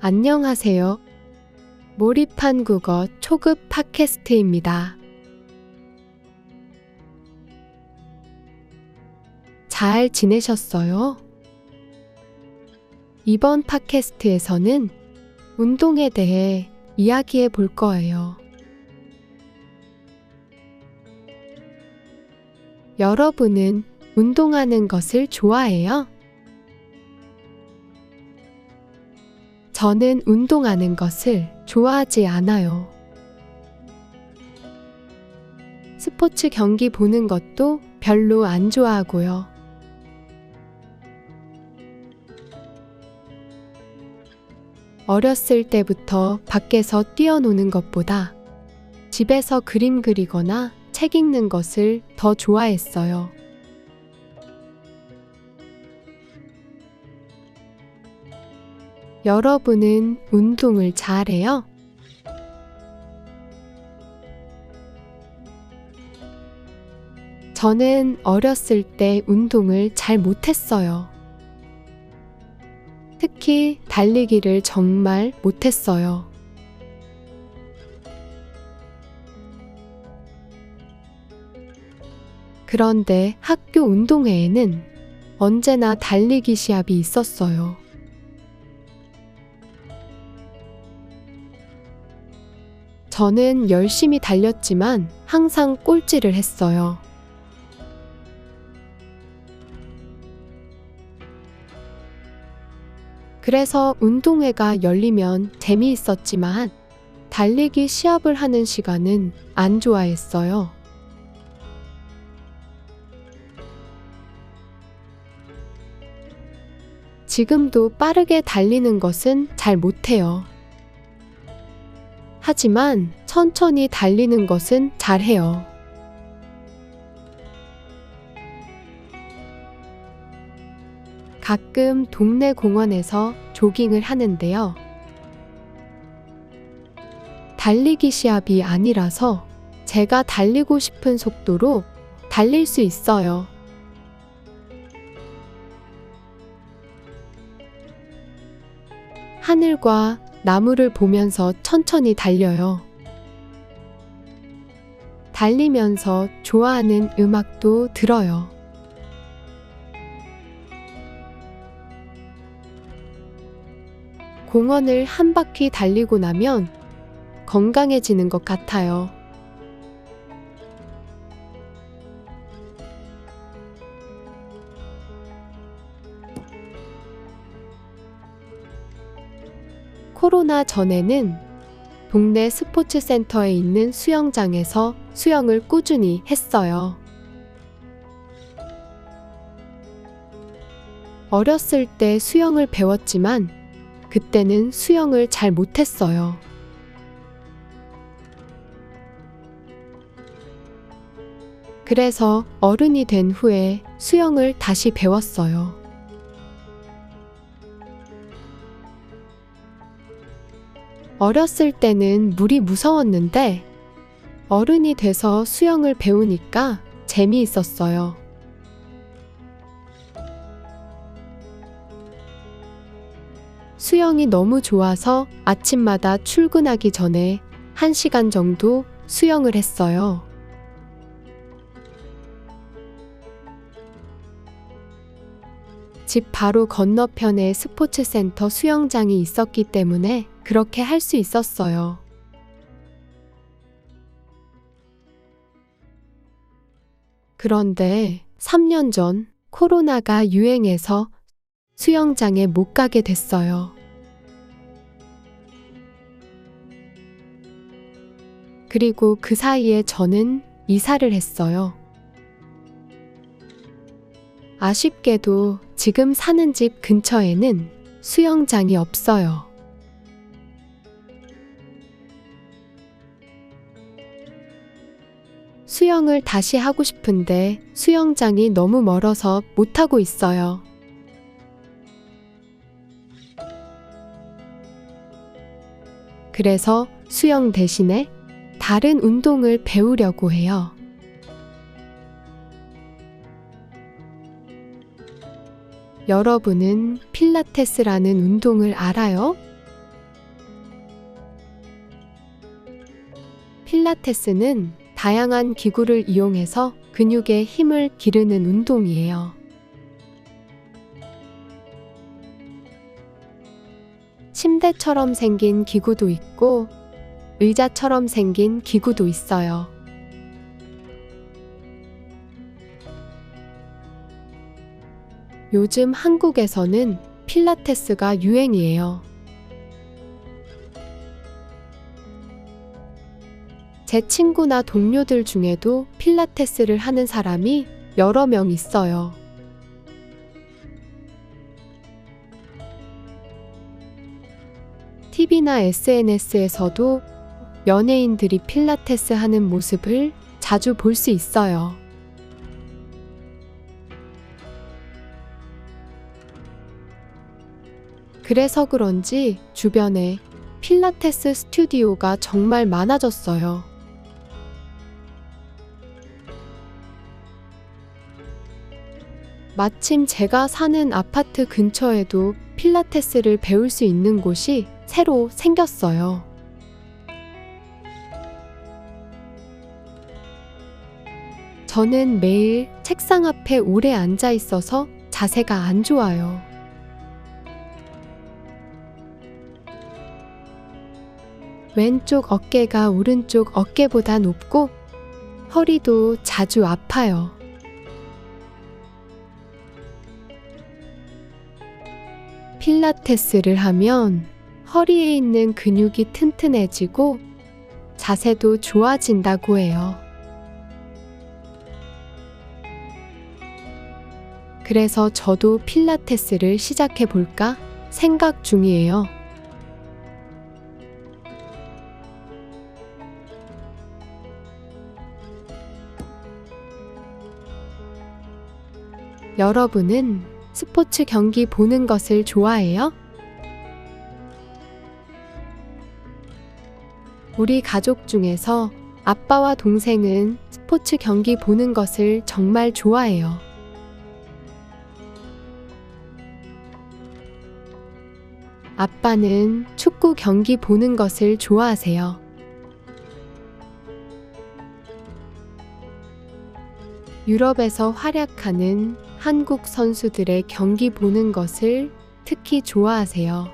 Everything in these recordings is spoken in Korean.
안녕하세요. 몰입한 국어 초급 팟캐스트입니다. 잘 지내셨어요? 이번 팟캐스트에서는 운동에 대해 이야기해 볼 거예요. 여러분은 운동하는 것을 좋아해요? 저는 운동하는 것을 좋아하지 않아요. 스포츠 경기 보는 것도 별로 안 좋아하고요. 어렸을 때부터 밖에서 뛰어노는 것보다 집에서 그림 그리거나 책 읽는 것을 더 좋아했어요. 여러분은 운동을 잘해요? 저는 어렸을 때 운동을 잘 못했어요. 특히 달리기를 정말 못했어요. 그런데 학교 운동회에는 언제나 달리기 시합이 있었어요. 저는 열심히 달렸지만 항상 꼴찌를 했어요. 그래서 운동회가 열리면 재미있었지만 달리기 시합을 하는 시간은 안 좋아했어요. 지금도 빠르게 달리는 것은 잘 못해요. 하지만 천천히 달리는 것은 잘해요. 가끔 동네 공원에서 조깅을 하는데요. 달리기 시합이 아니라서 제가 달리고 싶은 속도로 달릴 수 있어요. 하늘과 나무를 보면서 천천히 달려요. 달리면서 좋아하는 음악도 들어요. 공원을 한 바퀴 달리고 나면 건강해지는 것 같아요. 코로나 전에는 동네 스포츠 센터에 있는 수영장에서 수영을 꾸준히 했어요. 어렸을 때 수영을 배웠지만 그때는 수영을 잘 못했어요. 그래서 어른이 된 후에 수영을 다시 배웠어요. 어렸을 때는 물이 무서웠는데 어른이 돼서 수영을 배우니까 재미있었어요. 수영이 너무 좋아서 아침마다 출근하기 전에 1시간 정도 수영을 했어요. 집 바로 건너편에 스포츠 센터 수영장이 있었기 때문에 그렇게 할 수 있었어요. 그런데 3년 전 코로나가 유행해서 수영장에 못 가게 됐어요. 그리고 그 사이에 저는 이사를 했어요. 아쉽게도 지금 사는 집 근처에는 수영장이 없어요. 수영을 다시 하고 싶은데 수영장이 너무 멀어서 못하고 있어요. 그래서 수영 대신에 다른 운동을 배우려고 해요. 여러분은 필라테스라는 운동을 알아요? 필라테스는 다양한 기구를 이용해서 근육의 힘을 기르는 운동이에요. 침대처럼 생긴 기구도 있고 의자처럼 생긴 기구도 있어요. 요즘 한국에서는 필라테스가 유행이에요. 제 친구나 동료들 중에도 필라테스를 하는 사람이 여러 명 있어요. TV나 SNS에서도 연예인들이 필라테스 하는 모습을 자주 볼 수 있어요. 그래서 그런지 주변에 필라테스 스튜디오가 정말 많아졌어요. 마침 제가 사는 아파트 근처에도 필라테스를 배울 수 있는 곳이 새로 생겼어요. 저는 매일 책상 앞에 오래 앉아 있어서 자세가 안 좋아요. 왼쪽 어깨가 오른쪽 어깨보다 높고 허리도 자주 아파요. 필라테스를 하면 허리에 있는 근육이 튼튼해지고 자세도 좋아진다고 해요. 그래서 저도 필라테스를 시작해 볼까 생각 중이에요. 여러분은 스포츠 경기 보는 것을 좋아해요? 우리 가족 중에서 아빠와 동생은 스포츠 경기 보는 것을 정말 좋아해요. 아빠는 축구 경기 보는 것을 좋아하세요. 유럽에서 활약하는 한국 선수들의 경기 보는 것을 특히 좋아하세요.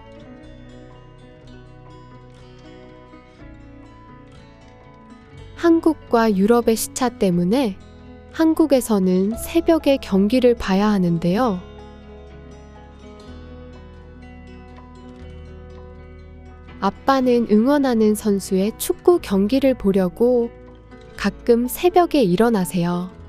한국과 유럽의 시차 때문에 한국에서는 새벽에 경기를 봐야 하는데요. 아빠는 응원하는 선수의 축구 경기를 보려고 가끔 새벽에 일어나세요.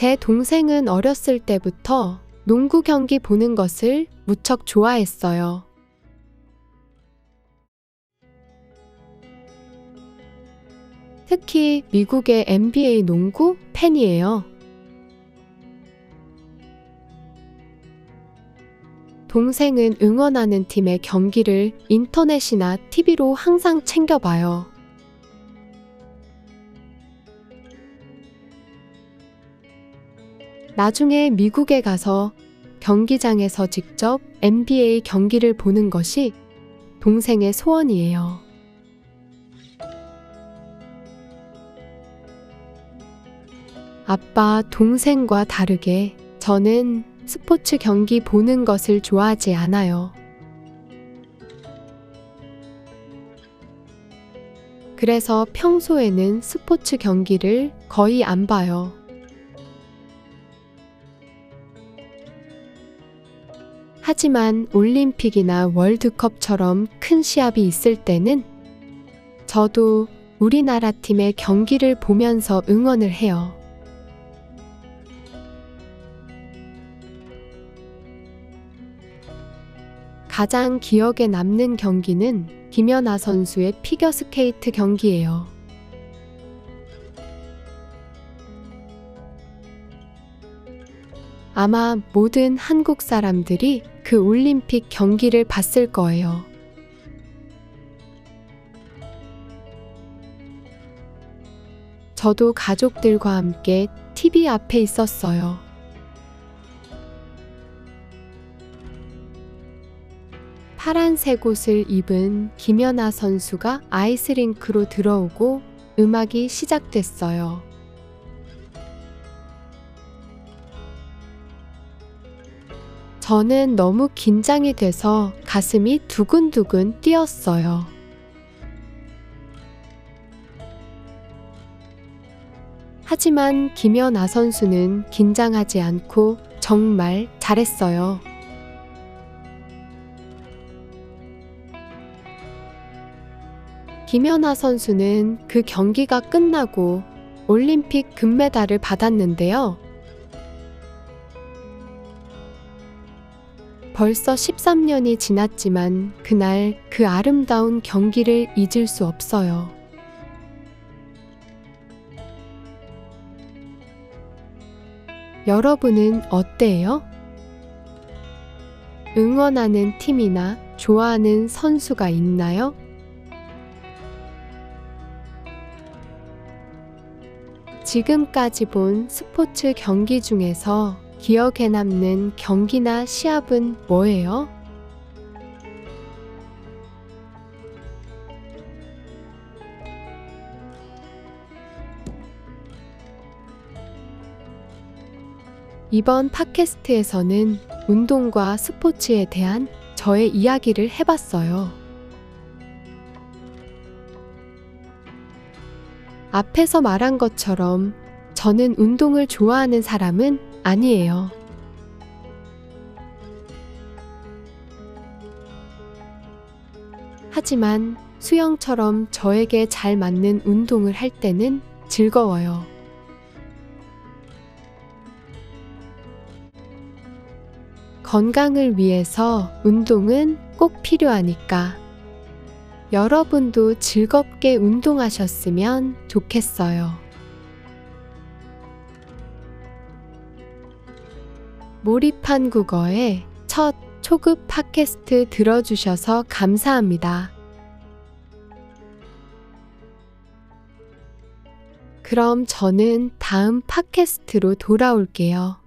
제 동생은 어렸을 때부터 농구 경기 보는 것을 무척 좋아했어요. 특히 미국의 NBA 농구 팬이에요. 동생은 응원하는 팀의 경기를 인터넷이나 TV로 항상 챙겨봐요. 나중에 미국에 가서 경기장에서 직접 NBA 경기를 보는 것이 동생의 소원이에요. 아빠, 동생과 다르게 저는 스포츠 경기 보는 것을 좋아하지 않아요. 그래서 평소에는 스포츠 경기를 거의 안 봐요. 하지만 올림픽이나 월드컵처럼 큰 시합이 있을 때는 저도 우리나라 팀의 경기를 보면서 응원을 해요. 가장 기억에 남는 경기는 김연아 선수의 피겨스케이트 경기예요. 아마 모든 한국 사람들이 그 올림픽 경기를 봤을 거예요. 저도 가족들과 함께 TV 앞에 있었어요. 파란색 옷을 입은 김연아 선수가 아이스링크로 들어오고 음악이 시작됐어요. 저는 너무 긴장이 돼서 가슴이 두근두근 뛰었어요. 하지만 김연아 선수는 긴장하지 않고 정말 잘했어요. 김연아 선수는 그 경기가 끝나고 올림픽 금메달을 받았는데요. 벌써 13년이 지났지만 그날 그 아름다운 경기를 잊을 수 없어요. 여러분은 어때요? 응원하는 팀이나 좋아하는 선수가 있나요? 지금까지 본 스포츠 경기 중에서 기억에 남는 경기나 시합은 뭐예요? 이번 팟캐스트에서는 운동과 스포츠에 대한 저의 이야기를 해봤어요. 앞에서 말한 것처럼 저는 운동을 좋아하는 사람은 아니에요. 하지만 수영처럼 저에게 잘 맞는 운동을 할 때는 즐거워요. 건강을 위해서 운동은 꼭 필요하니까 여러분도 즐겁게 운동하셨으면 좋겠어요. 몰입한 국어의 첫 초급 팟캐스트 들어주셔서 감사합니다. 그럼 저는 다음 팟캐스트로 돌아올게요.